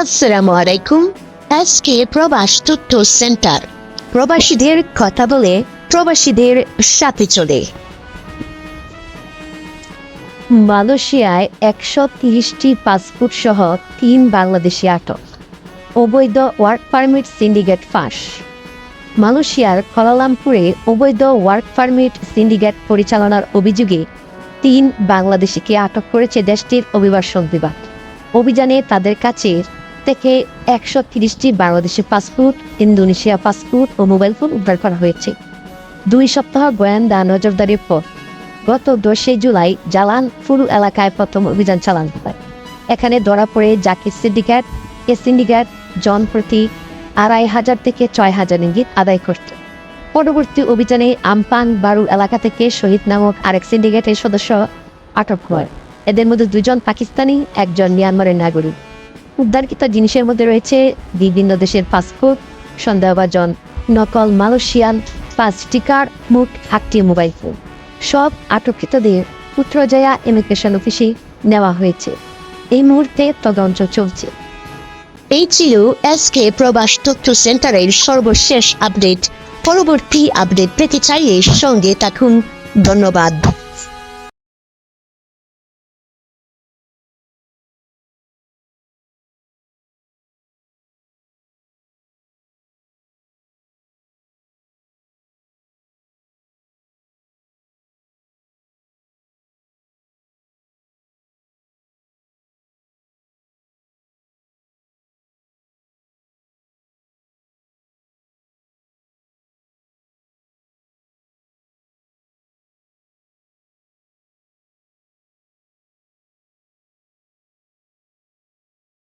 আসসালামু আলাইকুম আজকে প্রবাস তথ্য সেন্টার। প্রবাসীদের কথা বলে প্রবাসীদের সাথে চলে। মালয়েশিয়ায় একশো তিরিশটি পাসপোর্ট সহ তিন বাংলাদেশি আটক। অবৈধ ওয়ার্ক পারমিট সিন্ডিকেট ফাঁস। মালয়েশিয়ার কলালামপুরে অবৈধ ওয়ার্ক পারমিট সিন্ডিকেট পরিচালনার অভিযোগে তিন বাংলাদেশিকে আটক করেছে দেশটির অভিবাসন বিভাগ। অভিযানে তাদের কাছে থেকে একশো তিরিশটি বাংলাদেশি পাসপোর্ট, ইন্দোনেশিয়া পাসপোর্ট ও মোবাইল ফোন উদ্ধার করা হয়েছে। দুই সপ্তাহ গোয়েন্দা নজরদারির পর গত দশই জুলাই জালান ফুরু এলাকায় প্রথম অভিযান চালানো। হয় এখানে ধরা পড়ে জাকির সিন্ডিকেট, এ সিন্ডিকেট, জন প্রতি আড়াই হাজার থেকে ছয় হাজার ইঙ্গিত আদায় করত পরবর্তী অভিযানে আমপাং বারু এলাকা থেকে শহীদ নামক আরেক সিন্ডিকেটের সদস্য আটক হয়। এদের মধ্যে দুজন পাকিস্তানি, একজন মিয়ানমারের নাগরিক। উদ্ধারকৃত জিনিসের মধ্যে রয়েছে বিভিন্ন দেশের পাসপোর্ট, সন্দেহভাজন, নকল মালয়েশিয়ান, পাঁচ টিকার মোট আটটি মোবাইল ফোন। সব আটককৃতদের পুত্রজয়া ইমিগ্রেশন অফিসে নেওয়া হয়েছে। এই মুহূর্তে তদন্ত চলছে। এই ছিল এসকে প্রবাস তথ্য সেন্টারের সর্বশেষ আপডেট। পরবর্তী আপডেট পেতে চাইলে সঙ্গে থাকুন। ধন্যবাদ।